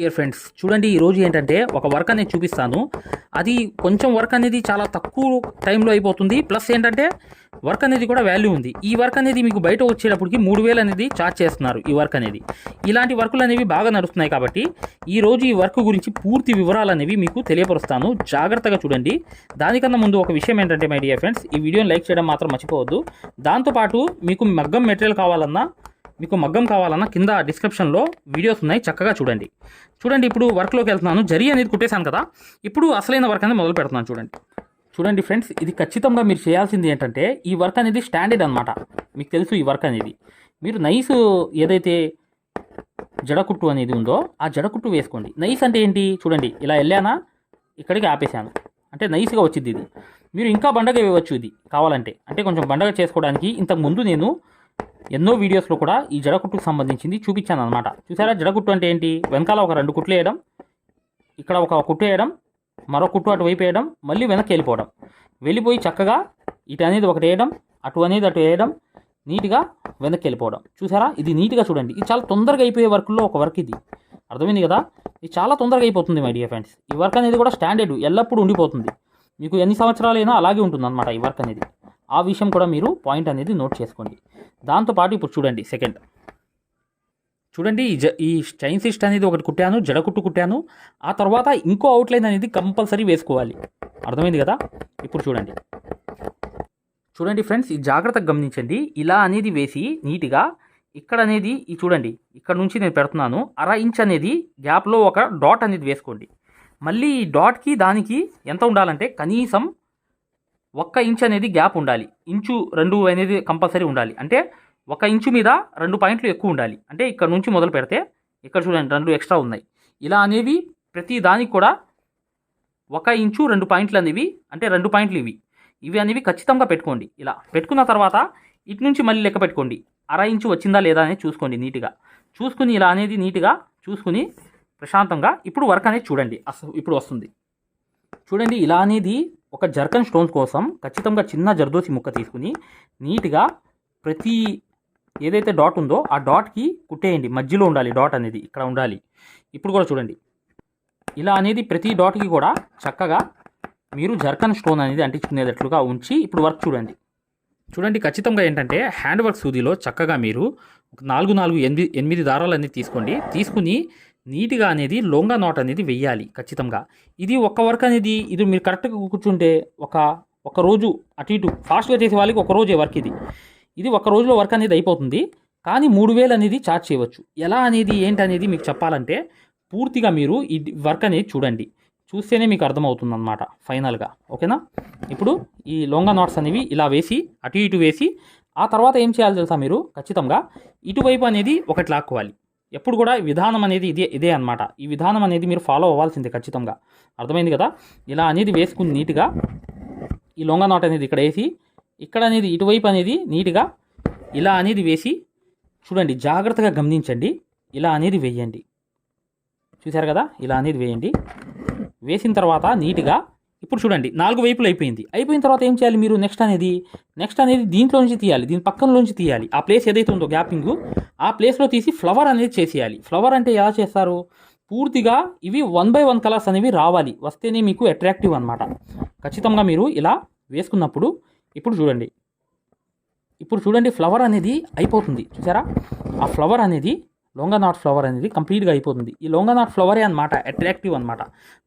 Dear friends చూడండి ఈ రోజు ఏంటంటే ఒక వర్క్ అనేది చూపిస్తాను. అది కొంచెం వర్క్ అనేది చాలా తక్కువ టైంలో అయిపోతుంది. ప్లస్ ఏంటంటే వర్క్ అనేది కూడా వాల్యూ ఉంది. ఈ వర్క్ అనేది మీకు బయట వచ్చేటప్పటికి మూడు వేలు అనేది చార్జ్ చేస్తున్నారు ఈ వర్క్ అనేది. ఇలాంటి వర్కులు అనేవి బాగా నడుస్తున్నాయి కాబట్టి ఈ రోజు ఈ వర్క్ గురించి పూర్తి వివరాలు అనేవి మీకు తెలియపరుస్తాను. జాగ్రత్తగా చూడండి. దానికన్నా ముందు ఒక విషయం ఏంటంటే మై డియర్ ఫ్రెండ్స్ ఈ వీడియోని లైక్ చేయడం మాత్రం మర్చిపోవద్దు. దాంతోపాటు మీకు మగ్గం మెటీరియల్ కావాలన్నా మీకు మగ్గం కావాలన్నా కింద డిస్క్రిప్షన్లో వీడియోస్ ఉన్నాయి చక్కగా చూడండి. చూడండి ఇప్పుడు వర్క్లోకి వెళ్తున్నాను. జరి అనేది కుట్టేశాను కదా. ఇప్పుడు అసలైన వర్క్ అనేది మొదలు పెడుతున్నాను చూడండి. చూడండి ఫ్రెండ్స్ ఇది ఖచ్చితంగా మీరు చేయాల్సింది ఏంటంటే ఈ వర్క్ అనేది స్టాండర్డ్ అనమాట మీకు తెలుసు ఈ వర్క్ అనేది. మీరు నైస్ ఏదైతే జడకుట్టు అనేది ఉందో ఆ జడకుట్టు వేసుకోండి. నైస్ అంటే ఏంటి? చూడండి ఇలా వెళ్ళానా? ఇక్కడికి ఆపేశాను. అంటే నైస్గా వచ్చింది ఇది. మీరు ఇంకా బండగా వేయవచ్చు ఇది కావాలంటే. అంటే కొంచెం బండగా చేసుకోవడానికి ఇంతకు ముందు నేను ఎన్నో వీడియోస్లో కూడా ఈ జడకుట్టుకు సంబంధించింది చూపించాను అనమాట చూసారా? జడకుట్టు అంటే ఏంటి? వెనకాల ఒక రెండు కుట్లు వేయడం ఇక్కడ ఒక కుట్టు వేయడం మరో కుట్టు అటు వైపు వేయడం మళ్ళీ వెనక్కి వెళ్ళిపోవడం. వెళ్ళిపోయి చక్కగా ఇటు అనేది ఒకటి వేయడం అటు అనేది అటు వేయడం నీట్గా వెనక్కి వెళ్ళిపోవడం. చూసారా? ఇది నీట్గా చూడండి. ఇది చాలా తొందరగా అయిపోయే వర్క్లో ఒక వర్క్ ఇది. అర్థమైంది కదా? ఇది చాలా తొందరగా అయిపోతుంది మై డియర్ ఫ్రెండ్స్ ఈ వర్క్ అనేది కూడా స్టాండర్డ్ ఎల్లప్పుడూ ఉండిపోతుంది. మీకు ఎన్ని సంవత్సరాలైనా అలాగే ఉంటుంది అనమాట ఈ వర్క్ అనేది. ఆ విషయం కూడా మీరు పాయింట్ అనేది నోట్ చేసుకోండి. దాంతోపాటు ఇప్పుడు చూడండి సెకండ్ చూడండి ఈ జ ఈ చైన్ సిస్ట్ అనేది ఒకటి కుట్టాను జడకుట్టు కుట్టాను ఆ తర్వాత ఇంకో అవుట్లైన్ అనేది కంపల్సరీ వేసుకోవాలి. అర్థమైంది కదా? ఇప్పుడు చూడండి. చూడండి ఫ్రెండ్స్ ఈ జాగ్రత్తగా గమనించండి ఇలా అనేది వేసి నీట్గా ఇక్కడ అనేది ఈ చూడండి ఇక్కడ నుంచి నేను పెడుతున్నాను అర ఇంచ్ అనేది గ్యాప్లో ఒక డాట్ అనేది వేసుకోండి. మళ్ళీ ఈ డాట్కి దానికి ఎంత ఉండాలంటే కనీసం ఒక్క ఇంచ్ అనేది గ్యాప్ ఉండాలి. ఇంచు రెండు అనేది కంపల్సరీ ఉండాలి. అంటే ఒక ఇంచు మీద రెండు పాయింట్లు ఎక్కువ ఉండాలి. అంటే ఇక్కడ నుంచి మొదలు పెడితే ఇక్కడ చూడండి రెండు ఎక్స్ట్రా ఉన్నాయి. ఇలా అనేవి ప్రతి దానికి కూడా ఒక ఇంచు రెండు పాయింట్లు అనేవి అంటే రెండు పాయింట్లు ఇవి. ఇవి అనేవి ఖచ్చితంగా పెట్టుకోండి. ఇలా పెట్టుకున్న తర్వాత ఇటు నుంచి మళ్ళీ లెక్క పెట్టుకోండి. అర ఇంచు వచ్చిందా లేదా అనేది చూసుకోండి నీట్గా. చూసుకుని ఇలా అనేది నీట్గా చూసుకుని ప్రశాంతంగా ఇప్పుడు వర్క్ అనేది చూడండి. అసలు ఇప్పుడు వస్తుంది. చూడండి ఇలా అనేది ఒక జర్కన్ స్టోన్స్ కోసం ఖచ్చితంగా చిన్న జర్దోసి ముక్క తీసుకుని నీట్గా ప్రతి ఏదైతే డాట్ ఉందో ఆ డాట్కి కుట్టేయండి. మధ్యలో ఉండాలి డాట్ అనేది ఇక్కడ ఉండాలి. ఇప్పుడు కూడా చూడండి. ఇలా అనేది ప్రతి డాట్కి కూడా చక్కగా మీరు జర్కన్ స్టోన్ అనేది అంటించుకునేటట్లుగా ఉంచి ఇప్పుడు వర్క్ చూడండి. చూడండి ఖచ్చితంగా ఏంటంటే హ్యాండ్ వర్క్ సూదిలో చక్కగా మీరు నాలుగు నాలుగు ఎనిమిది ఎనిమిది దారాలు అనేది తీసుకోండి. తీసుకుని నీట్గా అనేది లొంగా నాట్ అనేది వెయ్యాలి ఖచ్చితంగా. ఇది ఒక్క వర్క్ అనేది ఇది మీరు కరెక్ట్గా కూర్చుంటే ఒక ఒక రోజు అటు ఇటు ఫాస్ట్గా చేసే వాళ్ళకి ఒక రోజే వర్క్ ఇది. ఇది ఒక రోజులో వర్క్ అనేది అయిపోతుంది. కానీ మూడు వేలు అనేది ఛార్జ్ చేయవచ్చు. ఎలా అనేది ఏంటి అనేది మీకు చెప్పాలంటే పూర్తిగా మీరు ఈ వర్క్ అనేది చూడండి. చూస్తేనే మీకు అర్థమవుతుంది అనమాట ఫైనల్గా. ఓకేనా? ఇప్పుడు ఈ లొంగ నాట్స్ అనేవి ఇలా వేసి అటు ఇటు వేసి ఆ తర్వాత ఏం చేయాలి తెలుసా మీరు? ఖచ్చితంగా ఇటువైపు అనేది ఒకటి లాక్కోవాలి. ఎప్పుడు కూడా విధానం అనేది ఇదే ఇదే అనమాట ఈ విధానం అనేది మీరు ఫాలో అవ్వాల్సిందే ఖచ్చితంగా. అర్థమైంది కదా? ఇలా అనేది వేసుకుని నీట్గా ఈ లొంగ నాట్ అనేది ఇక్కడ వేసి ఇక్కడ అనేది ఇటువైపు అనేది నీట్గా ఇలా అనేది వేసి చూడండి జాగ్రత్తగా గమనించండి. ఇలా అనేది వేయండి. చూశారు కదా? ఇలా అనేది వేయండి. వేసిన తర్వాత నీట్గా ఇప్పుడు చూడండి నాలుగు వైపులు అయిపోయింది. అయిపోయిన తర్వాత ఏం చేయాలి మీరు? నెక్స్ట్ అనేది నెక్స్ట్ అనేది దీంట్లో నుంచి తీయాలి దీని పక్కనలోంచి తీయాలి. ఆ ప్లేస్ ఏదైతే ఉందో గ్యాపింగ్ ఆ ప్లేస్లో తీసి ఫ్లవర్ అనేది చేసేయాలి. ఫ్లవర్ అంటే ఎలా చేస్తారు? పూర్తిగా ఇవి వన్ బై వన్ కలర్స్ అనేవి రావాలి. వస్తేనే మీకు అట్రాక్టివ్ అనమాట ఖచ్చితంగా మీరు ఇలా వేసుకున్నప్పుడు ఇప్పుడు చూడండి. ఇప్పుడు చూడండి ఫ్లవర్ అనేది అయిపోతుంది. చూసారా? ఆ ఫ్లవర్ అనేది లొంగనాట్ ఫ్లవర్ అనేది కంప్లీట్గా అయిపోతుంది. ఈ లొంగనాట్ ఫ్లవరే అనమాట అట్రాక్టివ్ అనమాట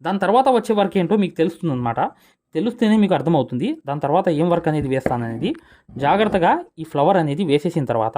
దాని తర్వాత వచ్చే వర్క్ ఏంటో మీకు తెలుస్తుంది అనమాట తెలుస్తేనే మీకు అర్థమవుతుంది. దాని తర్వాత ఏం వర్క్ అనేది వేస్తాను అనేది జాగ్రత్తగా ఈ ఫ్లవర్ అనేది వేసేసిన తర్వాత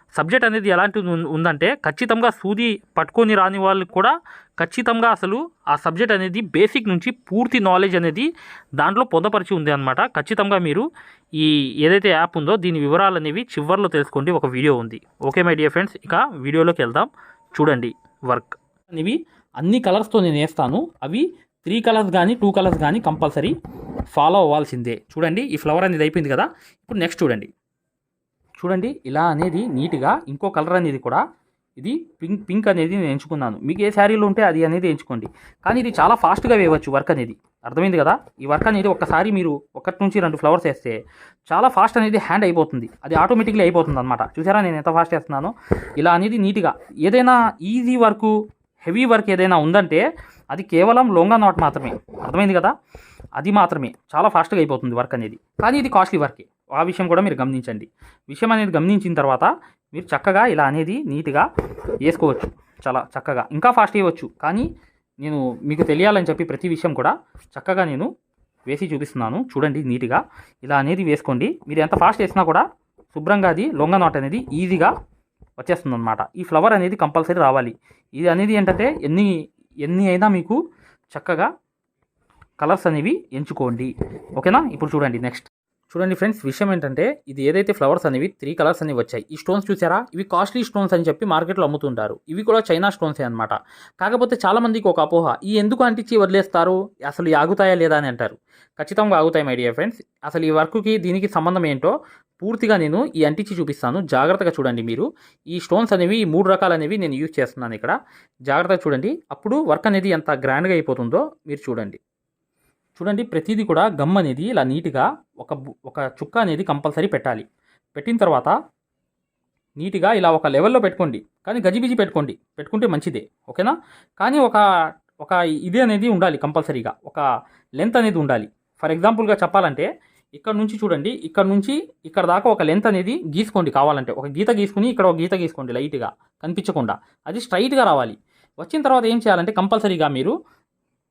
సబ్జెక్ట్ అనేది ఎలాంటిది ఉందంటే ఖచ్చితంగా సూది పట్టుకొని రాని వాళ్ళకి కూడా ఖచ్చితంగా అసలు ఆ సబ్జెక్ట్ అనేది బేసిక్ నుంచి పూర్తి నాలెడ్జ్ అనేది దాంట్లో పొందపరిచి ఉంది అనమాట ఖచ్చితంగా మీరు ఈ ఏదైతే యాప్ ఉందో దీని వివరాలు అనేవి చివర్లో తెలుసుకోండి. ఒక వీడియో ఉంది. ఓకే మై డియర్ ఫ్రెండ్స్ ఇక వీడియోలోకి వెళ్దాం. చూడండి వర్క్ అనేవి అన్ని కలర్స్తో నేను వేస్తాను అవి త్రీ కలర్స్ కానీ టూ కలర్స్ కానీ కంపల్సరీ ఫాలో అవ్వాల్సిందే. చూడండి ఈ ఫ్లవర్ అనేది అయిపోయింది కదా. ఇప్పుడు నెక్స్ట్ చూడండి. చూడండి ఇలా అనేది నీట్గా ఇంకో కలర్ అనేది కూడా ఇది పింక్ పింక్ అనేది నేను ఎంచుకున్నాను. మీకు ఏ శారీలు ఉంటే అది అనేది ఎంచుకోండి. కానీ ఇది చాలా ఫాస్ట్గా వేయవచ్చు వర్క్ అనేది. అర్థమైంది కదా? ఈ వర్క్ అనేది ఒక్కసారి మీరు ఒకటి నుంచి రెండు ఫ్లవర్స్ వేస్తే చాలా ఫాస్ట్ అనేది హ్యాండ్ అయిపోతుంది. అది ఆటోమేటిక్లీ అయిపోతుంది అనమాట చూసారా నేను ఎంత ఫాస్ట్ వేస్తున్నానో? ఇలా అనేది నీట్గా. ఏదైనా ఈజీ వర్క్ హెవీ వర్క్ ఏదైనా ఉందంటే అది కేవలం లొంగా నాట్ మాత్రమే. అర్థమైంది కదా? అది మాత్రమే. చాలా ఫాస్ట్గా అయిపోతుంది వర్క్ అనేది. కానీ ఇది కాస్ట్లీ వర్కే. ఆ విషయం కూడా మీరు గమనించండి. విషయం అనేది గమనించిన తర్వాత మీరు చక్కగా ఇలా అనేది నీట్గా వేసుకోవచ్చు. చాలా చక్కగా. ఇంకా ఫాస్ట్ వేయవచ్చు. కానీ నేను మీకు తెలియాలని చెప్పి ప్రతి విషయం కూడా చక్కగా నేను వేసి చూపిస్తున్నాను. చూడండి నీట్గా. ఇలా అనేది వేసుకోండి. మీరు ఎంత ఫాస్ట్ వేసినా కూడా శుభ్రంగా అది లొంగ నాట్ అనేది ఈజీగా వచ్చేస్తుంది అనమాట ఈ ఫ్లవర్ అనేది కంపల్సరీ రావాలి. ఇది అనేది ఏంటంటే ఎన్ని ఎన్ని అయినా మీకు చక్కగా కలర్స్ అనేవి ఎంచుకోండి. ఓకేనా? ఇప్పుడు చూడండి నెక్స్ట్ చూడండి ఫ్రెండ్స్ విషయం ఏంటంటే ఇది ఏదైతే ఫ్లవర్స్ అనేవి త్రీ కలర్స్ అనేవి వచ్చాయి. ఈ స్టోన్స్ చూసారా? ఇవి కాస్ట్లీ స్టోన్స్ అని చెప్పి మార్కెట్లో అమ్ముతుంటారు. ఇవి కూడా చైనా స్టోన్సే అనమాట కాకపోతే చాలా మందికి ఒక అపోహ ఈ ఎందుకు అంటించి వదిలేస్తారు? అసలు ఈ ఆగుతాయా లేదా అని అంటారు. ఖచ్చితంగా ఆగుతాయి మై డియర్ ఫ్రెండ్స్ అసలు ఈ వర్క్కి దీనికి సంబంధం ఏంటో పూర్తిగా నేను ఈ అంటించి చూపిస్తాను. జాగ్రత్తగా చూడండి మీరు. ఈ స్టోన్స్ అనేవి ఈ మూడు రకాలు అనేవి నేను యూజ్ చేస్తున్నాను ఇక్కడ. జాగ్రత్తగా చూడండి. అప్పుడు వర్క్ అనేది ఎంత గ్రాండ్గా అయిపోతుందో మీరు చూడండి. చూడండి ప్రతిదీ కూడా గమ్ అనేది ఇలా నీట్గా ఒక ఒక చుక్క అనేది కంపల్సరీ పెట్టాలి. పెట్టిన తర్వాత నీట్గా ఇలా ఒక లెవెల్లో పెట్టుకోండి. కానీ గజిబిజి పెట్టుకోండి. పెట్టుకుంటే మంచిదే. ఓకేనా? కానీ ఒక ఒక ఇది అనేది ఉండాలి కంపల్సరీగా. ఒక లెంత్ అనేది ఉండాలి. ఫర్ ఎగ్జాంపుల్గా చెప్పాలంటే ఇక్కడ నుంచి చూడండి ఇక్కడ నుంచి ఇక్కడ దాకా ఒక లెంత్ అనేది గీసుకోండి కావాలంటే. ఒక గీత గీసుకుని ఇక్కడ ఒక గీత గీసుకోండి లైట్గా. కనిపించకుండా. అది స్ట్రైట్గా రావాలి. వచ్చిన తర్వాత ఏం చేయాలంటే కంపల్సరీగా మీరు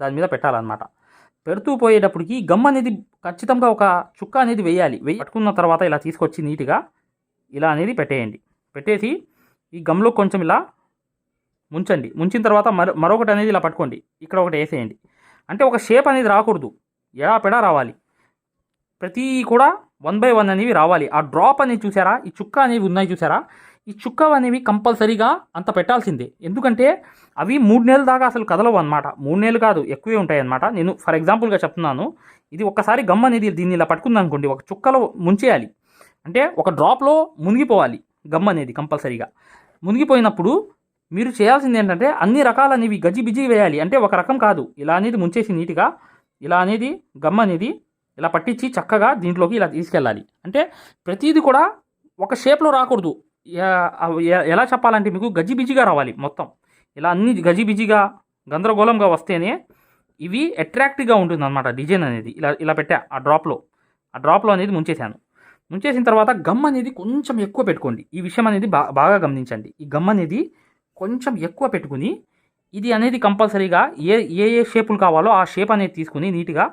దాని మీద పెట్టాలన్నమాట. పెడుతూ పోయేటప్పటికి గమ్ అనేది ఖచ్చితంగా ఒక చుక్క అనేది వేయాలి. వేయి పట్టుకున్న తర్వాత ఇలా తీసుకొచ్చి నీట్గా ఇలా అనేది పెట్టేయండి. పెట్టేసి ఈ గమ్లో కొంచెం ఇలా ముంచండి. ముంచిన తర్వాత మరో మరొకటి అనేది ఇలా పట్టుకోండి. ఇక్కడ ఒకటి వేసేయండి. అంటే ఒక షేప్ అనేది రాకూడదు. ఎడా పెడా రావాలి. ప్రతి కూడా వన్ బై వన్ అనేవి రావాలి. ఆ డ్రాప్ అనేది చూసారా? ఈ చుక్క అనేవి ఉన్నాయి చూసారా? ఈ చుక్క అనేవి కంపల్సరీగా అంత పెట్టాల్సిందే. ఎందుకంటే అవి మూడు నెలల దాకా అసలు కదలవు అనమాట మూడు నెలలు కాదు ఎక్కువే ఉంటాయి అనమాట నేను ఫర్ ఎగ్జాంపుల్గా చెప్తున్నాను. ఇది ఒక్కసారి గమ్ అనేది దీన్ని ఇలా పట్టుకుందనుకోండి ఒక చుక్కలో ముంచేయాలి. అంటే ఒక డ్రాప్లో మునిగిపోవాలి గమ్ అనేది కంపల్సరీగా. మునిగిపోయినప్పుడు మీరు చేయాల్సింది ఏంటంటే అన్ని రకాలనేవి గజి బిజి వేయాలి. అంటే ఒక రకం కాదు. ఇలా అనేది ముంచేసి నీట్గా ఇలా అనేది గమ్ అనేది ఇలా పట్టించి చక్కగా దీంట్లోకి ఇలా తీసుకెళ్ళాలి. అంటే ప్రతిదీ కూడా ఒక షేప్లో రాకూడదు. ఎలా చెప్పాలంటే మీకు గజిబిజిగా రావాలి మొత్తం. ఇలా అన్ని గజిబిజిగా గందరగోళంగా వస్తేనే ఇవి అట్రాక్టివ్గా ఉంటుంది అనమాట డిజైన్ అనేది. ఇలా ఇలా పెట్టా ఆ డ్రాప్లో ఆ డ్రాప్లో అనేది ముంచేశాను. ముంచేసిన తర్వాత గమ్ అనేది కొంచెం ఎక్కువ పెట్టుకోండి. ఈ విషయం అనేది బా బాగా గమనించండి. ఈ గమ్ అనేది కొంచెం ఎక్కువ పెట్టుకుని ఇది అనేది కంపల్సరీగా ఏ ఏ ఏ షేపులు కావాలో ఆ షేప్ అనేది తీసుకుని నీట్గా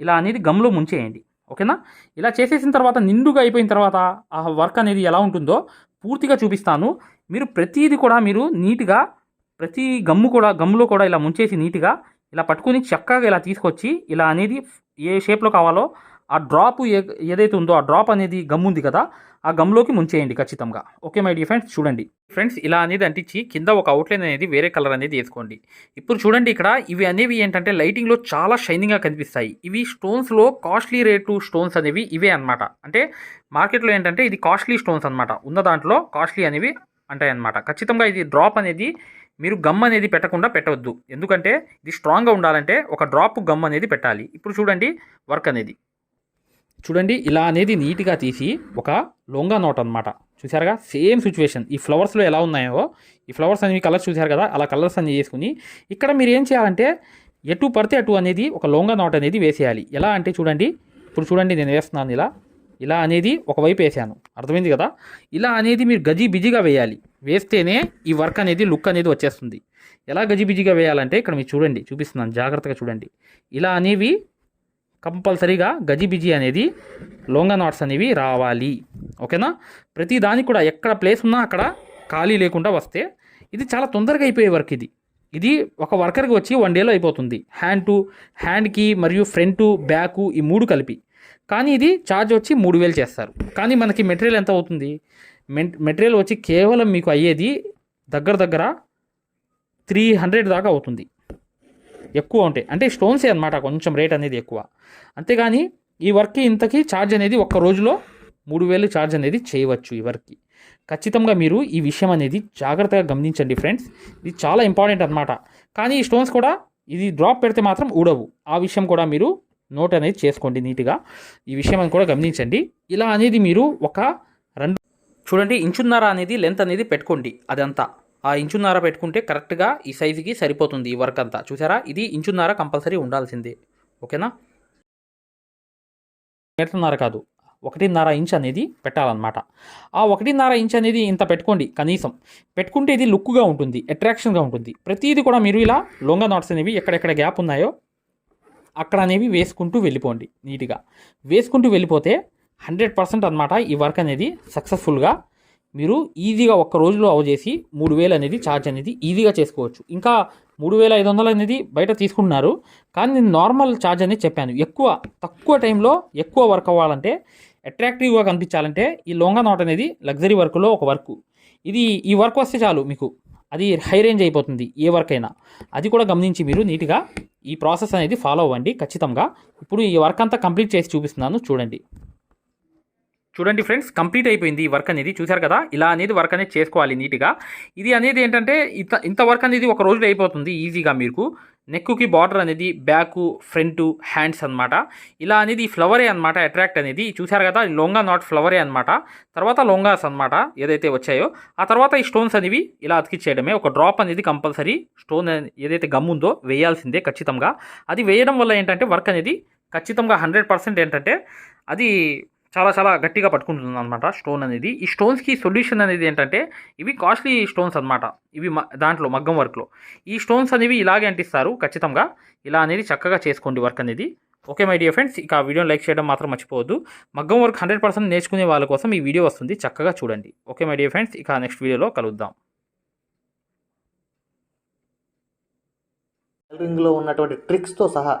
ఇలా అనేది గమ్లో ముంచేయండి. ఓకేనా? ఇలా చేసేసిన తర్వాత నిండుగా అయిపోయిన తర్వాత ఆ వర్క్ అనేది ఎలా ఉంటుందో పూర్తిగా చూపిస్తాను. మీరు ప్రతిదీ కూడా మీరు నీట్గా ప్రతి గమ్ము కూడా గమ్ములో కూడా ఇలా ముంచేసి నీట్గా ఇలా పట్టుకుని చక్కగా ఇలా తీసుకొచ్చి ఇలా అనేది ఏ షేప్లో కావాలో ఆ డ్రాప్ ఏ ఏదైతే ఉందో ఆ డ్రాప్ అనేది గమ్ ఉంది కదా ఆ గమ్లోకి ముంచేయండి ఖచ్చితంగా. ఓకే మై డియర్ ఫ్రెండ్స్ చూడండి. ఫ్రెండ్స్ ఇలా అనేది అంటించి కింద ఒక అవుట్లైన్ అనేది వేరే కలర్ అనేది వేసుకోండి. ఇప్పుడు చూడండి ఇక్కడ ఇవి అనేవి ఏంటంటే లైటింగ్లో చాలా షైనింగ్గా కనిపిస్తాయి. ఇవి స్టోన్స్లో కాస్ట్లీ రేటు స్టోన్స్ అనేవి ఇవే అనమాట అంటే మార్కెట్లో ఏంటంటే ఇది కాస్ట్లీ స్టోన్స్ అనమాట ఉన్న దాంట్లో కాస్ట్లీ అనేవి అంటాయి అనమాట ఖచ్చితంగా ఇది డ్రాప్ అనేది మీరు గమ్ అనేది పెట్టకుండా పెట్టవద్దు. ఎందుకంటే ఇది స్ట్రాంగ్గా ఉండాలంటే ఒక డ్రాప్ గమ్ అనేది పెట్టాలి. ఇప్పుడు చూడండి వర్క్ అనేది. చూడండి ఇలా అనేది నీట్గా తీసి ఒక లొంగా నోట్ అనమాట చూసారుగా? Same situation. ఈ ఫ్లవర్స్లో ఎలా ఉన్నాయో ఈ ఫ్లవర్స్ అనేవి కలర్స్ చూసారు కదా? అలా కలర్స్ అన్ని చేసుకుని ఇక్కడ మీరు ఏం చేయాలంటే ఎటు పడితే అటు అనేది ఒక లొంగా నోట్ అనేది వేసేయాలి. ఎలా అంటే చూడండి ఇప్పుడు చూడండి నేను వేస్తున్నాను ఇలా. ఇలా అనేది ఒకవైపు వేసాను. అర్థమైంది కదా? ఇలా అనేది మీరు గజి బిజీగా వేయాలి. వేస్తేనే ఈ వర్క్ అనేది లుక్ అనేది వచ్చేస్తుంది. ఎలా గజిబిజిగా వేయాలంటే ఇక్కడ మీరు చూడండి చూపిస్తున్నాను జాగ్రత్తగా చూడండి. ఇలా అనేవి కంపల్సరీగా గజిబిజి అనేది లొంగ నాట్స్ అనేవి రావాలి. ఓకేనా? ప్రతి దానికి కూడా ఎక్కడ ప్లేస్ ఉన్నా అక్కడ ఖాళీ లేకుండా వస్తే ఇది చాలా తొందరగా అయిపోయే వర్క్ ఇది. ఇది ఒక వర్కర్కి వచ్చి వన్ డేలో అయిపోతుంది. హ్యాండ్ టు హ్యాండ్కి మరియు ఫ్రంట్ బ్యాక్ ఈ మూడు కలిపి. కానీ ఇది ఛార్జ్ వచ్చి మూడు వేలు చేస్తారు. కానీ మనకి మెటీరియల్ ఎంత అవుతుంది? మెటీరియల్ వచ్చి కేవలం మీకు అయ్యేది దగ్గర దగ్గర త్రీ హండ్రెడ్ దాకా అవుతుంది. ఎక్కువ ఉంటాయి. అంటే స్టోన్సే అనమాట కొంచెం రేట్ అనేది ఎక్కువ. అంతేగాని ఈ వర్క్కి ఇంతకి ఛార్జ్ అనేది ఒక్క రోజులో మూడు వేలు ఛార్జ్ అనేది చేయవచ్చు ఈ వర్క్కి ఖచ్చితంగా మీరు ఈ విషయం అనేది జాగ్రత్తగా గమనించండి ఫ్రెండ్స్. ఇది చాలా ఇంపార్టెంట్ అనమాట కానీ ఈ స్టోన్స్ కూడా ఇది డ్రాప్ పెడితే మాత్రం ఊడవు. ఆ విషయం కూడా మీరు నోట్ అనేది చేసుకోండి నీట్గా. ఈ విషయం అని కూడా గమనించండి. ఇలా అనేది మీరు ఒక రెండు చూడండి ఇంచున్నర అనేది లెంత్ అనేది పెట్టుకోండి అదంతా. ఆ ఇంచున్నర పెట్టుకుంటే కరెక్ట్గా ఈ సైజుకి సరిపోతుంది ఈ వర్క్ అంతా. చూసారా? ఇది ఇంచున్నర కంపల్సరీ ఉండాల్సిందే. ఓకేనా? మీటర్న్నర కాదు. ఒకటిన్నర ఇంచ్ అనేది పెట్టాలన్నమాట. ఆ ఒకటిన్నర ఇంచ్ అనేది ఇంత పెట్టుకోండి కనీసం. పెట్టుకుంటే ఇది లుక్గా ఉంటుంది అట్రాక్షన్గా ఉంటుంది. ప్రతిదీ కూడా మీరు ఇలా లొంగ నాట్స్ అనేవి ఎక్కడెక్కడ గ్యాప్ ఉన్నాయో అక్కడ అనేవి వేసుకుంటూ వెళ్ళిపోండి నీట్గా. వేసుకుంటూ వెళ్ళిపోతే హండ్రెడ్ పర్సెంట్ అనమాట ఈ వర్క్ అనేది సక్సెస్ఫుల్గా మీరు ఈజీగా ఒక్క రోజులో అవజేసి మూడు వేలు అనేది ఛార్జ్ అనేది ఈజీగా చేసుకోవచ్చు. ఇంకా మూడు వేల ఐదు వందలు అనేది బయట తీసుకుంటున్నారు. కానీ నేను నార్మల్ ఛార్జ్ అనేది చెప్పాను. ఎక్కువ తక్కువ టైంలో ఎక్కువ వర్క్ అవ్వాలంటే అట్రాక్టివ్గా కనిపించాలంటే ఈ లొంగా నాట్ అనేది లగ్జరీ వర్క్లో ఒక వర్క్ ఇది ఈ వర్క్ వస్తే చాలు మీకు. అది హై రేంజ్ అయిపోతుంది ఏ వర్క్ అయినా. అది కూడా గమనించి మీరు నీట్గా ఈ ప్రాసెస్ అనేది ఫాలో అవ్వండి ఖచ్చితంగా. ఇప్పుడు ఈ వర్క్ అంతా కంప్లీట్ చేసి చూపిస్తున్నాను చూడండి. చూడండి ఫ్రెండ్స్ కంప్లీట్ అయిపోయింది ఈ వర్క్ అనేది. చూశారు కదా? ఇలా అనేది వర్క్ అనేది చేసుకోవాలి నీట్గా. ఇది అనేది ఏంటంటే ఇంత ఇంత వర్క్ అనేది ఒక రోజులో అయిపోతుంది ఈజీగా మీకు. నెక్కుకి బార్డర్ అనేది బ్యాక్ ఫ్రంట్ హ్యాండ్స్ అన్నమాట. ఇలా అనేది ఫ్లవరే అనమాట అట్రాక్ట్ అనేది. చూశారు కదా? లొంగా నాట్ ఫ్లవరే అనమాట తర్వాత లొంగాస్ అన్నమాట ఏదైతే వచ్చాయో. ఆ తర్వాత ఈ స్టోన్స్ అనేవి ఇలా అతికిచ్చేయడమే. ఒక డ్రాప్ అనేది కంపల్సరీ స్టోన్ ఏదైతే గమ్ ఉందో వేయాల్సిందే ఖచ్చితంగా. అది వేయడం వల్ల ఏంటంటే వర్క్ అనేది ఖచ్చితంగా హండ్రెడ్ పర్సెంట్ ఏంటంటే అది చాలా చాలా గట్టిగా పట్టుకుంటుంది అనమాట స్టోన్ అనేది. ఈ స్టోన్స్కి సొల్యూషన్ అనేది ఏంటంటే ఇవి కాస్ట్లీ స్టోన్స్ అనమాట ఇవి మ- దాంట్లో మగ్గం వర్క్లో ఈ స్టోన్స్ అనేవి ఇలాగే అంటిస్తారు ఖచ్చితంగా. ఇలా అనేది చక్కగా చేసుకోండి వర్క్ అనేది. ఓకే మై డియర్ ఫ్రెండ్స్ ఇక ఆ వీడియోని లైక్ చేయడం మాత్రం మర్చిపోవద్దు. మగ్గం వర్క్ హండ్రెడ్ పర్సెంట్ నేర్చుకునే వాళ్ళ కోసం ఈ వీడియో వస్తుంది. చక్కగా చూడండి. ఓకే మై డియర్ ఫ్రెండ్స్ ఇక నెక్స్ట్ వీడియోలో కలుద్దాం. టైలరింగ్లో ఉన్నటువంటి ట్రిక్స్తో సహా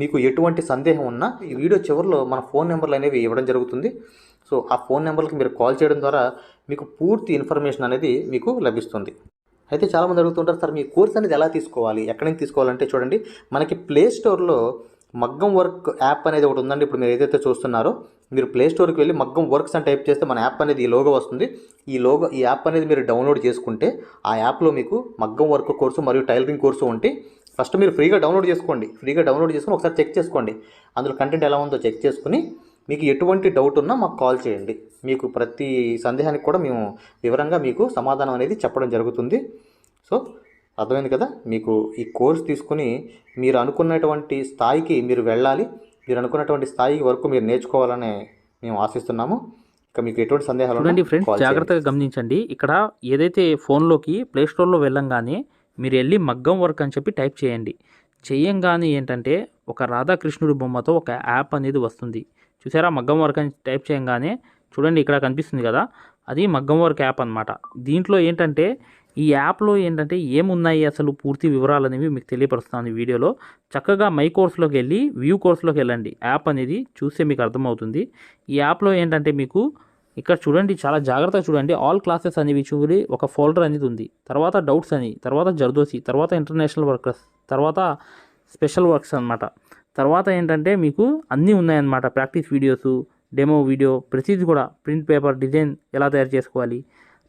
మీకు ఎటువంటి సందేహం ఉన్నా ఈ వీడియో చివరిలో మన ఫోన్ నెంబర్లు అనేవి ఇవ్వడం జరుగుతుంది. సో ఆ ఫోన్ నెంబర్కి మీరు కాల్ చేయడం ద్వారా మీకు పూర్తి ఇన్ఫర్మేషన్ అనేది మీకు లభిస్తుంది. అయితే చాలామంది అడుగుతుంటారు సార్ మీ కోర్స్ అనేది ఎలా తీసుకోవాలి? ఎక్కడి నుంచి తీసుకోవాలంటే చూడండి మనకి ప్లే స్టోర్లో మగ్గం వర్క్ యాప్ అనేది ఒకటి ఉందండి. ఇప్పుడు మీరు ఏదైతే చూస్తున్నారో మీరు ప్లే స్టోర్కి వెళ్ళి మగ్గం వర్క్స్ అని టైప్ చేస్తే మన యాప్ అనేది ఈ లోగో వస్తుంది. ఈ లోగో ఈ యాప్ అనేది మీరు డౌన్లోడ్ చేసుకుంటే ఆ యాప్లో మీకు మగ్గం వర్క్ కోర్సు మరియు టైలరింగ్ కోర్సు ఉంటే ఫస్ట్ మీరు ఫ్రీగా డౌన్లోడ్ చేసుకోండి. ఫ్రీగా డౌన్లోడ్ చేసుకుని ఒకసారి చెక్ చేసుకోండి. అందులో కంటెంట్ ఎలా ఉందో చెక్ చేసుకుని మీకు ఎటువంటి డౌట్ ఉన్నా మాకు కాల్ చేయండి. మీకు ప్రతి సందేహానికి కూడా మేము వివరంగా మీకు సమాధానం అనేది చెప్పడం జరుగుతుంది. సో అర్థమైంది కదా? మీకు ఈ కోర్స్ తీసుకుని మీరు అనుకున్నటువంటి స్థాయికి మీరు వెళ్ళాలి. మీరు అనుకున్నటువంటి స్థాయి వరకు మీరు నేర్చుకోవాలని మేము ఆశిస్తున్నాము. ఇక మీకు ఎటువంటి సందేహాలు చూడండి ఫ్రెండ్స్. జాగ్రత్తగా గమనించండి. ఇక్కడ ఏదైతే ఫోన్లోకి ప్లే స్టోర్లో వెళ్ళంగానే మీరు వెళ్ళి మగ్గం వర్క్ అని చెప్పి టైప్ చేయండి. చేయంగానే ఏంటంటే ఒక రాధాకృష్ణుడు బొమ్మతో ఒక యాప్ అనేది వస్తుంది. చూసారా? మగ్గం వర్క్ అని టైప్ చేయంగానే చూడండి ఇక్కడ కనిపిస్తుంది కదా? అది మగ్గం వర్క్ యాప్ అన్నమాట. దీంట్లో ఏంటంటే ఈ యాప్లో ఏంటంటే ఏమున్నాయి అసలు పూర్తి వివరాలు అనేవి మీకు తెలియపరుస్తాను ఈ వీడియోలో. చక్కగా మై కోర్సులోకి వెళ్ళి వ్యూ కోర్స్లోకి వెళ్ళండి. యాప్ అనేది చూస్తే మీకు అర్థమవుతుంది. ఈ యాప్లో ఏంటంటే మీకు ఇక్కడ చూడండి చాలా జాగ్రత్తగా చూడండి. ఆల్ క్లాసెస్ అనేవి చూడి ఒక ఫోల్డర్ అనేది ఉంది. తర్వాత డౌట్స్ అని తర్వాత జర్దోసి తర్వాత ఇంటర్నేషనల్ వర్కర్స్ తర్వాత స్పెషల్ వర్క్స్ అన్నమాట. తర్వాత ఏంటంటే మీకు అన్నీ ఉన్నాయన్నమాట. ప్రాక్టీస్ వీడియోస్ డెమో వీడియో ప్రతిదీ కూడా ప్రింట్ పేపర్ డిజైన్ ఎలా తయారు చేసుకోవాలి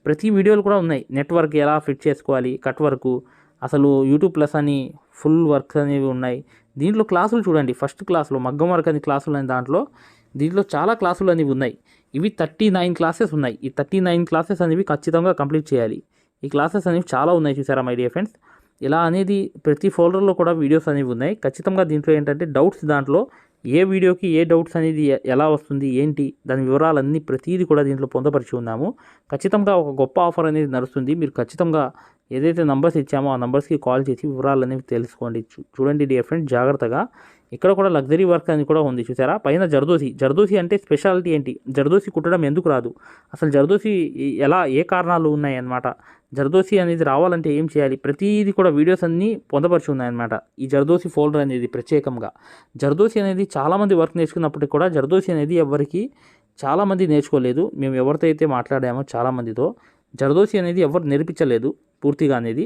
ప్రతి వీడియోలు కూడా ఉన్నాయి. నెట్వర్క్ ఎలా ఫిట్ చేసుకోవాలి కట్ వర్క్ అసలు యూట్యూబ్ ప్లస్ అని ఫుల్ వర్క్స్ అనేవి ఉన్నాయి. దీంట్లో క్లాసులు చూడండి ఫస్ట్ క్లాసులో మగ్గం వర్క్ అని క్లాసులు అనే దాంట్లో. దీంట్లో చాలా క్లాసులు అనేవి ఉన్నాయి. ఇవి థర్టీ నైన్ క్లాసెస్ ఉన్నాయి. ఈ థర్టీ నైన్ క్లాసెస్ అనేవి ఖచ్చితంగా కంప్లీట్ చేయాలి. ఈ క్లాసెస్ అనేవి చాలా ఉన్నాయి చూసారా మై డియర్ ఫ్రెండ్స్? ఇలా అనేది ప్రతి ఫోల్డర్లో కూడా వీడియోస్ అనేవి ఉన్నాయి. ఖచ్చితంగా దీంట్లో ఏంటంటే డౌట్స్ దాంట్లో ఏ వీడియోకి ఏ డౌట్స్ అనేది ఎలా వస్తుంది ఏంటి దాని వివరాలన్నీ ప్రతిదీ కూడా దీంట్లో పొందపరిచి ఉన్నాము. ఖచ్చితంగా ఒక గొప్ప ఆఫర్ అనేది నడుస్తుంది. మీరు ఖచ్చితంగా ఏదైతే నంబర్స్ ఇచ్చామో ఆ నంబర్స్కి కాల్ చేసి వివరాలు అనేవి తెలుసుకోండి చూడండి డియర్ జాగ్రత్తగా. ఇక్కడ కూడా లగ్జరీ వర్క్ అని కూడా ఉంది చూసారా పైన జర్దోసి. జర్దోసి అంటే స్పెషాలిటీ ఏంటి? జర్దోసి కుట్టడం ఎందుకు రాదు? అసలు జర్దోసి ఎలా ఏ కారణాలు ఉన్నాయి అన్నమాట జర్దోసి అనేది రావాలంటే ఏం చేయాలి? ప్రతిదీ కూడా వీడియోస్ అన్నీ పొందపరిచి ఉన్నాయన్నమాట ఈ జర్దోసి ఫోల్డర్ అనేది ప్రత్యేకంగా. జర్దోసి అనేది చాలామంది వర్క్ నేర్చుకున్నప్పటికీ కూడా జర్దోసి అనేది ఎవరికి చాలామంది నేర్చుకోలేదు. మేము ఎవరితో అయితే మాట్లాడామో చాలామందితో. జర్దోసి అనేది ఎవరు నేర్పించలేదు పూర్తిగా అనేది.